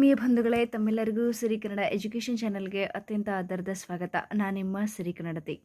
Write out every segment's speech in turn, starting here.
ಆತ್ಮೀಯ ಬಂಧುಗಳೇ, ತಮ್ಮೆಲ್ಲರಿಗೂ ಸಿರಿ ಕನ್ನಡ ಎಜುಕೇಷನ್ ಚಾನೆಲ್ಗೆ ಅತ್ಯಂತ ಆಧಾರದ ಸ್ವಾಗತ. ನಾನು ನಿಮ್ಮ ಸಿರಿ ಕನ್ನಡತಿ.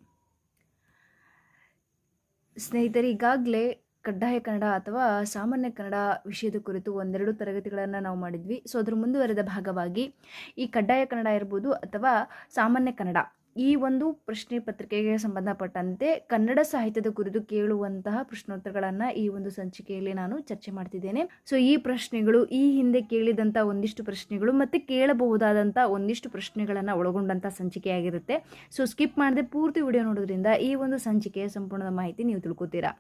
ಸ್ನೇಹಿತರೆ, ಈಗಾಗಲೇ ಕಡ್ಡಾಯ ಕನ್ನಡ ಅಥವಾ ಸಾಮಾನ್ಯ ಕನ್ನಡ ವಿಷಯದ ಕುರಿತು ಒಂದೆರಡು ತರಗತಿಗಳನ್ನು ನಾವು ಮಾಡಿದ್ವಿ. ಸೊ, ಅದರ ಮುಂದುವರೆದ ಭಾಗವಾಗಿ ಈ ಕಡ್ಡಾಯ ಕನ್ನಡ ಇರ್ಬೋದು ಅಥವಾ ಸಾಮಾನ್ಯ ಕನ್ನಡ ಈ ಒಂದು ಪ್ರಶ್ನೆ ಪತ್ರಿಕೆಗೆ ಸಂಬಂಧಪಟ್ಟಂತೆ ಕನ್ನಡ ಸಾಹಿತ್ಯದ ಕುರಿತು ಕೇಳುವಂತಹ ಪ್ರಶ್ನೋತ್ತರಗಳನ್ನು ಈ ಒಂದು ಸಂಚಿಕೆಯಲ್ಲಿ ನಾನು ಚರ್ಚೆ ಮಾಡ್ತಿದ್ದೇನೆ. ಸೊ ಈ ಪ್ರಶ್ನೆಗಳು, ಈ ಹಿಂದೆ ಕೇಳಿದಂಥ ಒಂದಿಷ್ಟು ಪ್ರಶ್ನೆಗಳು ಮತ್ತು ಕೇಳಬಹುದಾದಂಥ ಒಂದಿಷ್ಟು ಪ್ರಶ್ನೆಗಳನ್ನು ಒಳಗೊಂಡಂಥ ಸಂಚಿಕೆಯಾಗಿರುತ್ತೆ. ಸೊ ಸ್ಕಿಪ್ ಮಾಡದೆ ಪೂರ್ತಿ ವಿಡಿಯೋ ನೋಡೋದ್ರಿಂದ ಈ ಒಂದು ಸಂಚಿಕೆಯ ಸಂಪೂರ್ಣ ಮಾಹಿತಿ ನೀವು ತಿಳ್ಕೊತೀರಾ?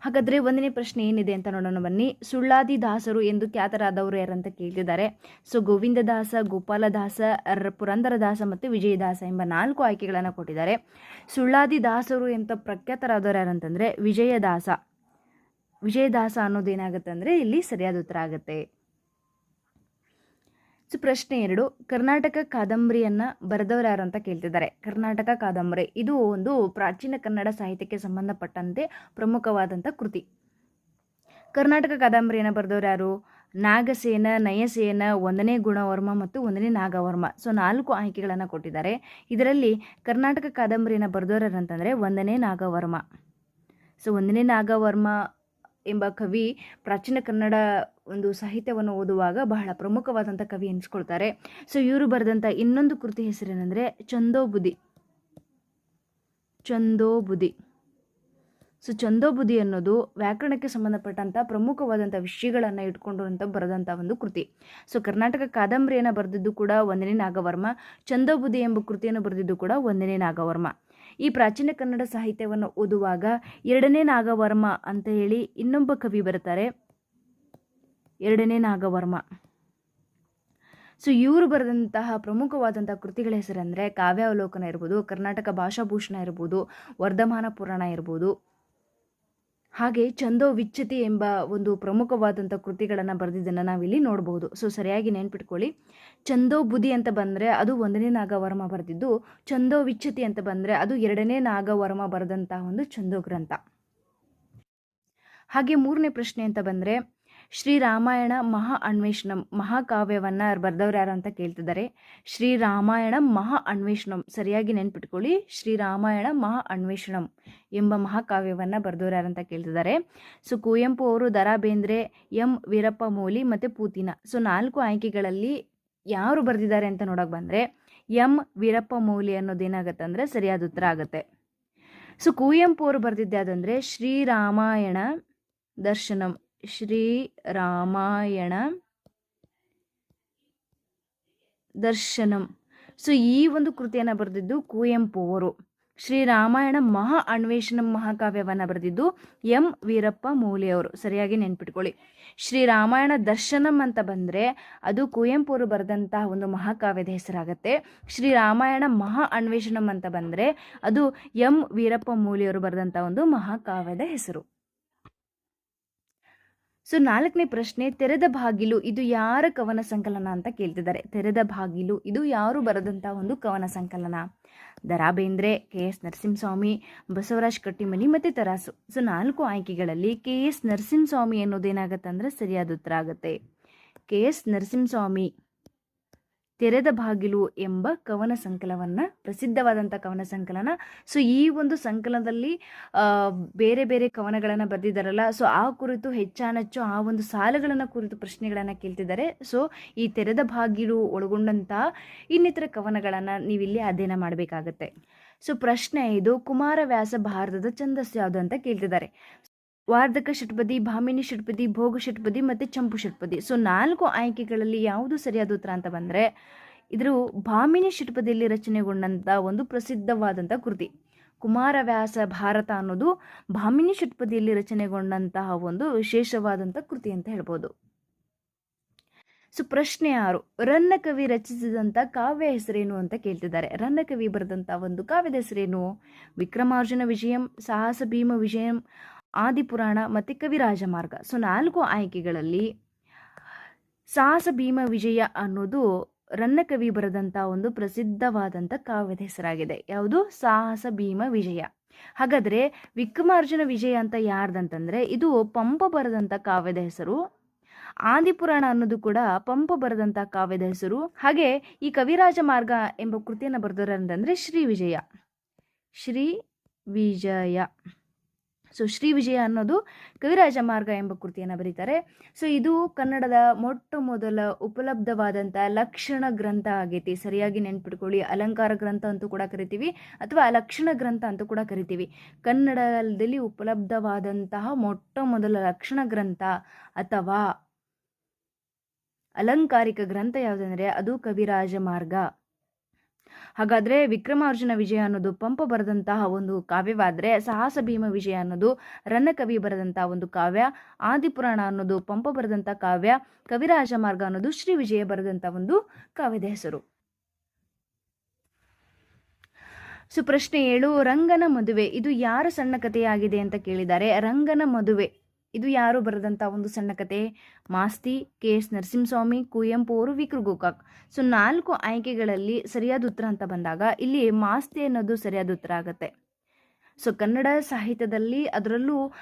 ಹಾಗಾದರೆ ಒಂದನೇ ಪ್ರಶ್ನೆ ಏನಿದೆ ಅಂತ ನೋಡೋಣ, ಬನ್ನಿ. ಸುಳ್ಳಾದಿ ದಾಸರು ಎಂದು ಖ್ಯಾತರಾದವರು ಯಾರಂತ ಕೇಳ್ತಿದ್ದಾರೆ ಸೊ ಗೋವಿಂದದಾಸ ಗೋಪಾಲದಾಸ ಪುರಂದರ ಪುರಂದರದಾಸ ಮತ್ತು ವಿಜಯದಾಸ ಎಂಬ ನಾಲ್ಕು ಆಯ್ಕೆಗಳನ್ನು ಕೊಟ್ಟಿದ್ದಾರೆ. ಸುಳ್ಳಾದಿ ದಾಸರು ಅಂತ ಪ್ರಖ್ಯಾತರಾದವರು ಯಾರಂತಂದರೆ ವಿಜಯದಾಸ ವಿಜಯದಾಸ ಅನ್ನೋದೇನಾಗುತ್ತೆ ಅಂದರೆ ಇಲ್ಲಿ ಸರಿಯಾದ ಉತ್ತರ ಆಗುತ್ತೆ. ಸೊ ಪ್ರಶ್ನೆ ಎರಡು. ಕರ್ನಾಟಕ ಕಾದಂಬರಿಯನ್ನು ಬರೆದವರು ಯಾರು ಅಂತ ಕೇಳ್ತಿದ್ದಾರೆ. ಕರ್ನಾಟಕ ಕಾದಂಬರಿ. ಇದು ಒಂದು ಪ್ರಾಚೀನ ಕನ್ನಡ ಸಾಹಿತ್ಯಕ್ಕೆ ಸಂಬಂಧಪಟ್ಟಂತೆ ಪ್ರಮುಖವಾದಂಥ ಕೃತಿ. ಕರ್ನಾಟಕ ಕಾದಂಬರಿಯನ್ನು ಬರೆದವರು ಯಾರು? ನಾಗಸೇನ, ನಯಸೇನ, ಒಂದನೇ ಗುಣವರ್ಮ ಮತ್ತು ಒಂದನೇ ನಾಗವರ್ಮ. ಸೊ, ನಾಲ್ಕು ಆಯ್ಕೆಗಳನ್ನು ಕೊಟ್ಟಿದ್ದಾರೆ. ಇದರಲ್ಲಿ ಕರ್ನಾಟಕ ಕಾದಂಬರಿಯನ್ನು ಬರೆದವರು ಯಾರು ಅಂತಂದರೆ ಒಂದನೇ ನಾಗವರ್ಮ. ಸೊ, ಒಂದನೇ ನಾಗವರ್ಮ ಎಂಬ ಕವಿ ಪ್ರಾಚೀನ ಕನ್ನಡ ಒಂದು ಸಾಹಿತ್ಯವನ್ನು ಓದುವಾಗ ಬಹಳ ಪ್ರಮುಖವಾದಂಥ ಕವಿ ಎನಿಸ್ಕೊಳ್ತಾರೆ. ಸೊ ಇವರು ಬರೆದಂಥ ಇನ್ನೊಂದು ಕೃತಿ ಹೆಸರೇನೆಂದರೆ ಚಂದೋಬುದಿ. ಚಂದೋಬುದಿ. ಸೊ ಚಂದೋಬುದಿ ಅನ್ನೋದು ವ್ಯಾಕರಣಕ್ಕೆ ಸಂಬಂಧಪಟ್ಟಂಥ ಪ್ರಮುಖವಾದಂಥ ವಿಷಯಗಳನ್ನು ಇಟ್ಕೊಂಡಿರುವಂಥ ಬರೆದಂಥ ಒಂದು ಕೃತಿ. ಸೊ ಕರ್ನಾಟಕ ಕಾದಂಬರಿಯನ್ನು ಬರೆದಿದ್ದು ಕೂಡ ಒಂದನೇ ನಾಗವರ್ಮ. ಚಂದೋಬುದಿ ಎಂಬ ಕೃತಿಯನ್ನು ಬರೆದಿದ್ದು ಕೂಡ ಒಂದನೇ ನಾಗವರ್ಮ. ಈ ಪ್ರಾಚೀನ ಕನ್ನಡ ಸಾಹಿತ್ಯವನ್ನು ಓದುವಾಗ ಎರಡನೇ ನಾಗವರ್ಮ ಅಂತ ಹೇಳಿ ಇನ್ನೊಬ್ಬ ಕವಿ ಬರ್ತಾರೆ. ಎರಡನೇ ನಾಗವರ್ಮ. ಸೊ, ಇವರು ಬರೆದಂತಹ ಪ್ರಮುಖವಾದಂಥ ಕೃತಿಗಳ ಹೆಸರಂದರೆ ಕಾವ್ಯಾವಲೋಕನ ಇರ್ಬೋದು, ಕರ್ನಾಟಕ ಭಾಷಾಭೂಷಣ ಇರ್ಬೋದು, ವರ್ಧಮಾನ ಪುರಾಣ ಇರ್ಬೋದು. ಹಾಗೆ ಚಂದೋ ವಿಚ್ಛತಿ ಎಂಬ ಒಂದು ಪ್ರಮುಖವಾದಂಥ ಕೃತಿಗಳನ್ನು ಬರೆದಿದ್ದನ್ನು ನಾವಿಲ್ಲಿ ನೋಡಬಹುದು ಸೊ ಸರಿಯಾಗಿ ನೆನ್ಪಿಟ್ಕೊಳ್ಳಿ. ಚಂದೋ ಬುದಿ ಅಂತ ಬಂದರೆ ಅದು ಒಂದನೇ ನಾಗವರ್ಮ ಬರೆದಿದ್ದು, ಚಂದೋ ವಿಚ್ಛತಿ ಅಂತ ಬಂದರೆ ಅದು ಎರಡನೇ ನಾಗವರ್ಮ ಬರೆದಂತಹ ಒಂದು ಚಂದೋ ಗ್ರಂಥ. ಹಾಗೆ ಮೂರನೇ ಪ್ರಶ್ನೆ ಅಂತ ಬಂದರೆ ಶ್ರೀರಾಮಾಯಣ ಮಹಾ ಅನ್ವೇಷಣಂ ಮಹಾಕಾವ್ಯವನ್ನು ಬರೆದವ್ರು ಯಾರು ಅಂತ ಕೇಳ್ತಿದ್ದಾರೆ. ಶ್ರೀರಾಮಾಯಣ ಮಹಾ ಅನ್ವೇಷಣಂ, ಸರಿಯಾಗಿ ನೆನ್ಪಿಟ್ಕೊಳ್ಳಿ. ಶ್ರೀರಾಮಾಯಣ ಮಹಾ ಅನ್ವೇಷಣಂ ಎಂಬ ಮಹಾಕಾವ್ಯವನ್ನು ಬರೆದವ್ರು ಯಾರು ಅಂತ ಕೇಳ್ತಿದ್ದಾರೆ. ಸೊ, ಕುವೆಂಪು ಅವರು ದರಾ ಬೇಂದ್ರೆ ಎಂ ವೀರಪ್ಪ ಮೋಲಿ ಮತ್ತು ಪೂತಿನ. ಸೊ, ನಾಲ್ಕು ಆಯ್ಕೆಗಳಲ್ಲಿ ಯಾರು ಬರೆದಿದ್ದಾರೆ ಅಂತ ನೋಡೋಕೆ ಬಂದರೆ, ಎಂ ವೀರಪ್ಪ ಮೌಲಿ ಅನ್ನೋದೇನಾಗುತ್ತೆ ಅಂದರೆ ಸರಿಯಾದ ಉತ್ತರ ಆಗುತ್ತೆ. ಸೊ, ಕುವೆಂಪು ಅವರು ಬರೆದಿದ್ದೆ ಅದಂದರೆ ಶ್ರೀರಾಮಾಯಣ ದರ್ಶನಂ ಶ್ರೀರಾಮಾಯಣ ದರ್ಶನಂ. ಸೊ ಈ ಒಂದು ಕೃತಿಯನ್ನು ಬರೆದಿದ್ದು ಕುವೆಂಪು ಅವರು ಶ್ರೀರಾಮಾಯಣ ಮಹಾ ಅನ್ವೇಷಣ ಮಹಾಕಾವ್ಯವನ್ನು ಬರೆದಿದ್ದು ಎಂ. ವೀರಪ್ಪ ಮೂಲಿ ಅವರು ಸರಿಯಾಗಿ ನೆನ್ಪಿಟ್ಕೊಳ್ಳಿ. ಶ್ರೀರಾಮಾಯಣ ದರ್ಶನಂ ಅಂತ ಬಂದರೆ ಅದು ಕುವೆಂಪು ಅವರು ಬರೆದಂತಹ ಒಂದು ಮಹಾಕಾವ್ಯದ ಹೆಸರಾಗತ್ತೆ. ಶ್ರೀರಾಮಾಯಣ ಮಹಾ ಅನ್ವೇಷಣಂ ಅಂತ ಬಂದರೆ ಅದು ಎಂ. ವೀರಪ್ಪ ಮೂಲಿಯವರು ಬರೆದಂಥ ಒಂದು ಮಹಾಕಾವ್ಯದ ಹೆಸರು. ಸೊ ನಾಲ್ಕನೇ ಪ್ರಶ್ನೆ, ತೆರೆದ ಬಾಗಿಲು ಇದು ಯಾರ ಕವನ ಸಂಕಲನ ಅಂತ ಕೇಳ್ತಿದ್ದಾರೆ. ತೆರೆದ ಬಾಗಿಲು ಇದು ಯಾರು ಬರೆದಂಥ ಒಂದು ಕವನ ಸಂಕಲನ? ದರಾ ಬೇಂದ್ರೆ ಕೆ ಎಸ್ ನರಸಿಂಹಸ್ವಾಮಿ, ಬಸವರಾಜ್ ಕಟ್ಟಿಮನಿ ಮತ್ತು ತರಾಸು. ಸೊ ನಾಲ್ಕು ಆಯ್ಕೆಗಳಲ್ಲಿ ಕೆ ಎಸ್ ನರಸಿಂಹಸ್ವಾಮಿ ಅನ್ನೋದೇನಾಗತ್ತೆ ಅಂದರೆ ಸರಿಯಾದ ಉತ್ತರ ಆಗುತ್ತೆ. ಕೆ ಎಸ್ ನರಸಿಂಹಸ್ವಾಮಿ ತೆರೆದ ಬಾಗಿಲು ಎಂಬ ಕವನ ಸಂಕಲನವನ್ನು ಪ್ರಸಿದ್ಧವಾದಂಥ ಕವನ ಸಂಕಲನ. ಸೊ ಈ ಒಂದು ಸಂಕಲನದಲ್ಲಿ ಬೇರೆ ಬೇರೆ ಕವನಗಳನ್ನು ಬರೆದಿದ್ದಾರಲ್ಲ ಸೊ ಆ ಕುರಿತು ಹೆಚ್ಚಾನಚ್ಚು ಆ ಒಂದು ಸಾಲುಗಳನ್ನು ಕುರಿತು ಪ್ರಶ್ನೆಗಳನ್ನು ಕೇಳ್ತಿದ್ದಾರೆ. ಸೊ ಈ ತೆರೆದ ಬಾಗಿಲು ಒಳಗೊಂಡಂಥ ಇನ್ನಿತರ ಕವನಗಳನ್ನು ನೀವಿಲ್ಲಿ ಅಧ್ಯಯನ ಮಾಡಬೇಕಾಗತ್ತೆ. ಸೊ ಪ್ರಶ್ನೆ ಇದು, ಕುಮಾರವ್ಯಾಸ ಭಾರತದ ಛಂದಸ್ಸು ಯಾವುದು ಅಂತ ಕೇಳ್ತಿದ್ದಾರೆ. ವಾರ್ಧಕ ಷಟ್ಪದಿ, ಭಾಮಿನಿ ಷಟ್ಪದಿ, ಭೋಗ ಷಟ್ಪದಿ ಮತ್ತು ಚಂಪು ಷಟ್ಪದಿ. ಸೊ ನಾಲ್ಕು ಆಯ್ಕೆಗಳಲ್ಲಿ ಯಾವುದು ಸರಿಯಾದ ಉತ್ತರ ಅಂತ ಬಂದರೆ, ಇದ್ರ ಭಾಮಿನಿ ಷಟ್ಪದಿಯಲ್ಲಿ ರಚನೆಗೊಂಡಂಥ ಒಂದು ಪ್ರಸಿದ್ಧವಾದಂಥ ಕೃತಿ. ಕುಮಾರವ್ಯಾಸ ಭಾರತ ಅನ್ನೋದು ಭಾಮಿನಿ ಷಟ್ಪದಿಯಲ್ಲಿ ರಚನೆಗೊಂಡಂತಹ ಒಂದು ವಿಶೇಷವಾದಂಥ ಕೃತಿ ಅಂತ ಹೇಳ್ಬೋದು. ಸೊ ಪ್ರಶ್ನೆ ಆರು ರನ್ನಕವಿ ರಚಿಸಿದಂಥ ಕಾವ್ಯ ಹೆಸರೇನು ಅಂತ ಕೇಳ್ತಿದ್ದಾರೆ. ರನ್ನಕವಿ ಬರೆದಂಥ ಒಂದು ಕಾವ್ಯದ ಹೆಸರೇನು? ವಿಕ್ರಮಾರ್ಜುನ ವಿಜಯಂ, ಸಾಹಸ ಭೀಮ ವಿಜಯಂ ಆದಿಪುರಾಣ ಮತ್ತು ಕವಿರಾಜ ಮಾರ್ಗ ಸೊ ನಾಲ್ಕು ಆಯ್ಕೆಗಳಲ್ಲಿ ಸಾಹಸ ಭೀಮ ವಿಜಯ ಅನ್ನೋದು ರನ್ನಕವಿ ಬರೆದಂಥ ಒಂದು ಪ್ರಸಿದ್ಧವಾದಂಥ ಕಾವ್ಯದ ಹೆಸರಾಗಿದೆ. ಯಾವುದು? ಸಾಹಸ ಭೀಮ ವಿಜಯ. ಹಾಗಾದರೆ ವಿಕ್ರಮಾರ್ಜುನ ವಿಜಯ ಅಂತ ಯಾರ್ದಂತಂದರೆ, ಇದು ಪಂಪ ಬರೆದಂಥ ಕಾವ್ಯದ ಹೆಸರು. ಆದಿಪುರಾಣ ಅನ್ನೋದು ಕೂಡ ಪಂಪ ಬರೆದಂಥ ಕಾವ್ಯದ ಹೆಸರು. ಹಾಗೆ ಈ ಕವಿರಾಜ ಮಾರ್ಗ ಎಂಬ ಕೃತಿಯನ್ನು ಬರೆದವರು ಅಂತಂದರೆ ಶ್ರೀ ವಿಜಯ. ಶ್ರೀ ವಿಜಯ. ಸೊ ಶ್ರೀ ವಿಜಯ ಅನ್ನೋದು ಕವಿರಾಜ ಮಾರ್ಗ ಎಂಬ ಕೃತಿಯನ್ನು ಬರೀತಾರೆ. ಸೊ ಇದು ಕನ್ನಡದ ಮೊಟ್ಟ ಮೊದಲ ಉಪಲಬ್ಧವಾದಂಥ ಲಕ್ಷಣ ಗ್ರಂಥ ಆಗೈತಿ. ಸರಿಯಾಗಿ ನೆನ್ಪಿಟ್ಕೊಳ್ಳಿ. ಅಲಂಕಾರ ಗ್ರಂಥ ಅಂತೂ ಕೂಡ ಕರಿತೀವಿ, ಅಥವಾ ಲಕ್ಷಣ ಗ್ರಂಥ ಅಂತೂ ಕೂಡ ಕರಿತೀವಿ. ಕನ್ನಡದಲ್ಲಿ ಉಪಲಬ್ಧವಾದಂತಹ ಮೊಟ್ಟ ಮೊದಲ ಲಕ್ಷಣ ಗ್ರಂಥ ಅಥವಾ ಅಲಂಕಾರಿಕ ಗ್ರಂಥ ಯಾವುದಂದರೆ ಅದು ಕವಿರಾಜ ಮಾರ್ಗ. ಹಾಗಾದರೆ ವಿಕ್ರಮಾರ್ಜುನ ವಿಜಯ ಅನ್ನೋದು ಪಂಪ ಬರೆದಂತಹ ಒಂದು ಕಾವ್ಯವಾದರೆ ಸಾಹಸ ಭೀಮ ವಿಜಯ ಅನ್ನೋದು ರನ್ನಕವಿ ಬರೆದಂತಹ ಒಂದು ಕಾವ್ಯ, ಆದಿಪುರಾಣ ಅನ್ನೋದು ಪಂಪ ಬರೆದಂಥ ಕಾವ್ಯ, ಕವಿರಾಜ ಮಾರ್ಗ ಅನ್ನೋದು ಶ್ರೀ ವಿಜಯ ಬರೆದಂಥ ಒಂದು ಕಾವ್ಯದ ಹೆಸರು. ಸುಪ್ರಶ್ನೆ ಏಳು, ರಂಗನ ಮದುವೆ. ಇದು ಯಾರ ಸಣ್ಣ ಕಥೆಯಾಗಿದೆ ಅಂತ ಕೇಳಿದ್ದಾರೆ. ರಂಗನ ಮದುವೆ. ಇದು ಯಾರು ಬರೆದಂಥ ಒಂದು ಸಣ್ಣ ಕತೆ? ಮಾಸ್ತಿ, ಕೆ. ಎಸ್. ನರಸಿಂಹಸ್ವಾಮಿ, ಕುವೆಂಪು ಅವರು ವಿಕ್ರ ಗೋಕಾಕ್. ಸೊ, ನಾಲ್ಕು ಆಯ್ಕೆಗಳಲ್ಲಿ ಸರಿಯಾದ ಉತ್ತರ ಅಂತ ಬಂದಾಗ ಇಲ್ಲಿ ಮಾಸ್ತಿ ಅನ್ನೋದು ಸರಿಯಾದ ಉತ್ತರ ಆಗುತ್ತೆ. ಸೊ, ಕನ್ನಡ ಸಾಹಿತ್ಯದಲ್ಲಿ ಅದರಲ್ಲೂ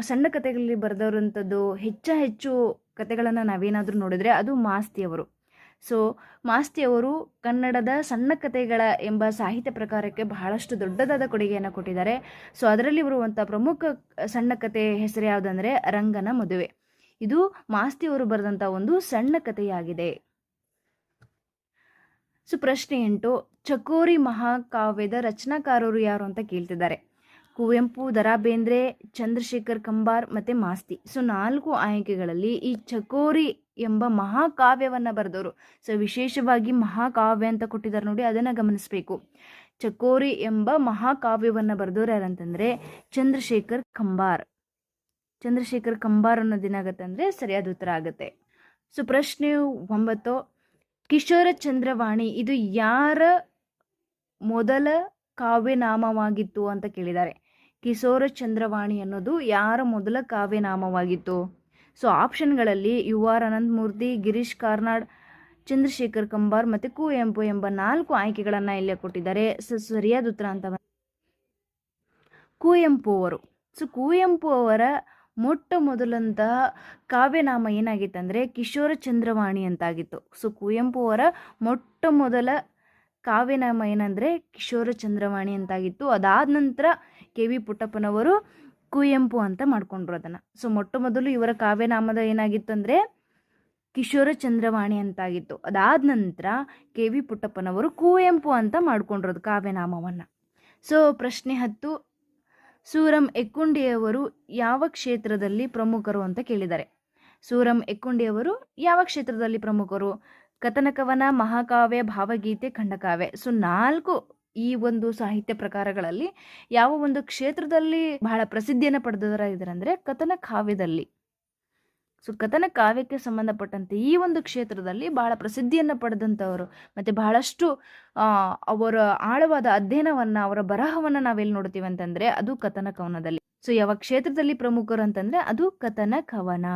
ಸಣ್ಣ ಕಥೆಗಳಲ್ಲಿ ಬರೆದವರಂಥದ್ದು ಹೆಚ್ಚ ಹೆಚ್ಚು ಕಥೆಗಳನ್ನು ನಾವೇನಾದರೂ ನೋಡಿದರೆ ಅದು ಮಾಸ್ತಿಯವರು ಸೊ ಮಾಸ್ತಿಯವರು ಕನ್ನಡದ ಸಣ್ಣ ಕಥೆಗಳ ಎಂಬ ಸಾಹಿತ್ಯ ಪ್ರಕಾರಕ್ಕೆ ಬಹಳಷ್ಟು ದೊಡ್ಡದಾದ ಕೊಡುಗೆಯನ್ನು ಕೊಟ್ಟಿದ್ದಾರೆ. ಸೊ ಅದರಲ್ಲಿ ಬರುವಂಥ ಪ್ರಮುಖ ಸಣ್ಣ ಕಥೆ ಹೆಸರು ಯಾವುದಂದರೆ ರಂಗನ ಮದುವೆ. ಇದು ಮಾಸ್ತಿಯವರು ಬರೆದಂಥ ಒಂದು ಸಣ್ಣ ಕಥೆಯಾಗಿದೆ. ಸೊ ಪ್ರಶ್ನೆ ಎಂಟು, ಚಕೋರಿ ಮಹಾಕಾವ್ಯದ ರಚನಾಕಾರರು ಯಾರು ಅಂತ ಕೇಳ್ತಿದ್ದಾರೆ. ಕುವೆಂಪು ದರಾ ಬೇಂದ್ರೆ ಚಂದ್ರಶೇಖರ್ ಕಂಬಾರ್ ಮತ್ತು ಮಾಸ್ತಿ. ಸೊ ನಾಲ್ಕು ಆಯ್ಕೆಗಳಲ್ಲಿ ಈ ಚಕೋರಿ ಎಂಬ ಮಹಾಕಾವ್ಯವನ್ನು ಬರೆದವರು. ಸೊ ವಿಶೇಷವಾಗಿ ಮಹಾಕಾವ್ಯ ಅಂತ ಕೊಟ್ಟಿದ್ದಾರೆ ನೋಡಿ, ಅದನ್ನು ಗಮನಿಸಬೇಕು. ಚಕೋರಿ ಎಂಬ ಮಹಾಕಾವ್ಯವನ್ನು ಬರೆದವರು ಯಾರಂತಂದರೆ, ಚಂದ್ರಶೇಖರ್ ಕಂಬಾರ್. ಚಂದ್ರಶೇಖರ್ ಕಂಬಾರ್ ಅನ್ನೋದೇನಾಗತ್ತೆ ಅಂದರೆ ಸರಿಯಾದ ಉತ್ತರ ಆಗುತ್ತೆ. ಸೊ ಪ್ರಶ್ನೆ ಒಂಬತ್ತು. ಕಿಶೋರ ಚಂದ್ರವಾಣಿ, ಇದು ಯಾರ ಮೊದಲ ಕಾವ್ಯನಾಮವಾಗಿತ್ತು ಅಂತ ಕೇಳಿದ್ದಾರೆ. ಕಿಶೋರ ಚಂದ್ರವಾಣಿ ಅನ್ನೋದು ಯಾರ ಮೊದಲ ಕಾವ್ಯನಾಮವಾಗಿತ್ತು ಸೊ ಆಪ್ಷನ್ಗಳಲ್ಲಿ ಯು ಆರ್ ಅನಂತಮೂರ್ತಿ ಗಿರೀಶ್ ಕಾರ್ನಾಡ್, ಚಂದ್ರಶೇಖರ್ ಕಂಬಾರ್ ಮತ್ತು ಕುವೆಂಪು ಎಂಬ ನಾಲ್ಕು ಆಯ್ಕೆಗಳನ್ನು ಇಲ್ಲೇ ಕೊಟ್ಟಿದ್ದಾರೆ. ಸೊ ಸರಿಯಾದ ಉತ್ತರ ಅಂತ ಕುವೆಂಪು ಅವರು. ಸೊ ಕುವೆಂಪು ಅವರ ಮೊಟ್ಟ ಮೊದಲಂತಹ ಕಾವ್ಯನಾಮ ಏನಾಗಿತ್ತಂದರೆ ಕಿಶೋರ ಚಂದ್ರವಾಣಿ ಅಂತಾಗಿತ್ತು. ಸೊ ಕುವೆಂಪು ಅವರ ಮೊಟ್ಟ ಮೊದಲ ಕಾವ್ಯನಾಮ ಏನಂದರೆ ಕಿಶೋರ ಚಂದ್ರವಾಣಿ ಅಂತಾಗಿತ್ತು. ಅದಾದ ನಂತರ ಕೆ ವಿ ಪುಟ್ಟಪ್ಪನವರು ಕುವೆಂಪು ಅಂತ ಮಾಡ್ಕೊಂಡ್ರು ಅದನ್ನು. ಸೊ ಮೊಟ್ಟ ಮೊದಲು ಇವರ ಕಾವ್ಯನಾಮದ ಏನಾಗಿತ್ತು ಅಂದರೆ ಕಿಶೋರ ಚಂದ್ರವಾಣಿ ಅಂತಾಗಿತ್ತು. ಅದಾದ ನಂತರ ಕೆ ವಿ ಪುಟ್ಟಪ್ಪನವರು ಕುವೆಂಪು ಅಂತ ಮಾಡ್ಕೊಂಡ್ರದು ಕಾವ್ಯನಾಮವನ್ನು ಸೊ ಪ್ರಶ್ನೆ ಹತ್ತು. ಸೂರಂ ಎಕ್ಕುಂಡಿಯವರು ಯಾವ ಕ್ಷೇತ್ರದಲ್ಲಿ ಪ್ರಮುಖರು ಅಂತ ಕೇಳಿದ್ದಾರೆ. ಸೂರಂ ಎಕ್ಕುಂಡಿಯವರು ಯಾವ ಕ್ಷೇತ್ರದಲ್ಲಿ ಪ್ರಮುಖರು? ಕಥನಕವನ, ಮಹಾಕಾವ್ಯ, ಭಾವಗೀತೆ, ಖಂಡಕಾವ್ಯ. ಸೊ ನಾಲ್ಕು ಈ ಒಂದು ಸಾಹಿತ್ಯ ಪ್ರಕಾರಗಳಲ್ಲಿ ಯಾವ ಒಂದು ಕ್ಷೇತ್ರದಲ್ಲಿ ಬಹಳ ಪ್ರಸಿದ್ಧಿಯನ್ನು ಪಡೆದವರ ಇದ್ದಾರೆ ಕಥನ ಕಾವ್ಯದಲ್ಲಿ. ಸೊ ಕಥನ ಕಾವ್ಯಕ್ಕೆ ಸಂಬಂಧಪಟ್ಟಂತೆ ಈ ಒಂದು ಕ್ಷೇತ್ರದಲ್ಲಿ ಬಹಳ ಪ್ರಸಿದ್ಧಿಯನ್ನು ಪಡೆದಂಥವರು ಮತ್ತು ಬಹಳಷ್ಟು ಅವರ ಆಳವಾದ ಅಧ್ಯಯನವನ್ನು, ಅವರ ಬರಹವನ್ನು ನಾವೆಲ್ಲಿ ನೋಡ್ತೀವಿ ಅಂತಂದರೆ ಅದು ಕಥನ ಕವನದಲ್ಲಿ. ಸೊ ಯಾವ ಕ್ಷೇತ್ರದಲ್ಲಿ ಪ್ರಮುಖರು ಅಂತಂದರೆ ಅದು ಕಥನ ಕವನ.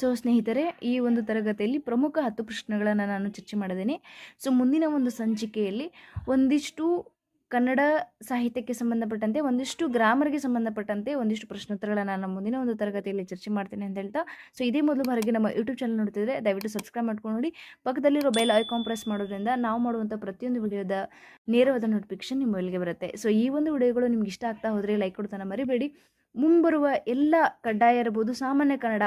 ಸೊ ಸ್ನೇಹಿತರೆ, ಈ ಒಂದು ತರಗತಿಯಲ್ಲಿ ಪ್ರಮುಖ ಹತ್ತು ಪ್ರಶ್ನೆಗಳನ್ನು ನಾನು ಚರ್ಚೆ ಮಾಡಿದ್ದೇನೆ. ಸೊ ಮುಂದಿನ ಒಂದು ಸಂಚಿಕೆಯಲ್ಲಿ ಒಂದಿಷ್ಟು ಕನ್ನಡ ಸಾಹಿತ್ಯಕ್ಕೆ ಸಂಬಂಧಪಟ್ಟಂತೆ, ಒಂದಿಷ್ಟು ಗ್ರಾಮರ್ಗೆ ಸಂಬಂಧಪಟ್ಟಂತೆ ಒಂದಿಷ್ಟು ಪ್ರಶ್ನೋತ್ತರಗಳನ್ನು ನಾನು ಮುಂದಿನ ಒಂದು ತರಗತಿಯಲ್ಲಿ ಚರ್ಚೆ ಮಾಡ್ತೇನೆ ಅಂತ ಹೇಳ್ತಾ ಸೊ ಇದೇ ಮೊದಲು ಹೊರಗೆ ನಮ್ಮ ಯೂಟ್ಯೂಬ್ ಚಾನಲ್ ನೋಡ್ತಿದ್ರೆ ದಯವಿಟ್ಟು ಸಬ್ಸ್ಕ್ರೈಬ್ ಮಾಡ್ಕೊಂಡು ನೋಡಿ. ಪಕ್ಕದಲ್ಲಿರೋ ಬೆಲ್ ಐಕಾನ್ ಪ್ರೆಸ್ ಮಾಡೋದ್ರಿಂದ ನಾವು ಮಾಡುವಂಥ ಪ್ರತಿಯೊಂದು ವಿಡಿಯೋದ ನೇರವಾದ ನೋಟಿಫಿಕೇಶನ್ ನಿಮ್ಮ ಮೊಬೈಲ್ಗೆ ಬರುತ್ತೆ. ಸೊ ಈ ಒಂದು ವಿಡಿಯೋಗಳು ನಿಮ್ಗೆ ಇಷ್ಟ ಆಗ್ತಾ ಹೋದರೆ ಲೈಕ್ ಕೊಡ್ತಾನೆ ಮರಿಬೇಡಿ. ಮುಂಬರುವ ಎಲ್ಲ ಕಡ್ಡಾಯ ಇರಬಹುದು ಸಾಮಾನ್ಯ ಕನ್ನಡ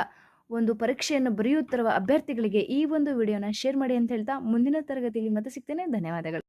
ಒಂದು ಪರೀಕ್ಷೆಯನ್ನು ಬರೆಯುತ್ತಿರುವ ಅಭ್ಯರ್ಥಿಗಳಿಗೆ ಈ ಒಂದು ವಿಡಿಯೋನ ಶೇರ್ ಮಾಡಿ ಅಂತ ಹೇಳ್ತಾ ಮುಂದಿನ ತರಗತಿಯಲ್ಲಿ ಮತ್ತೆ ಸಿಗ್ತೇನೆ. ಧನ್ಯವಾದಗಳು.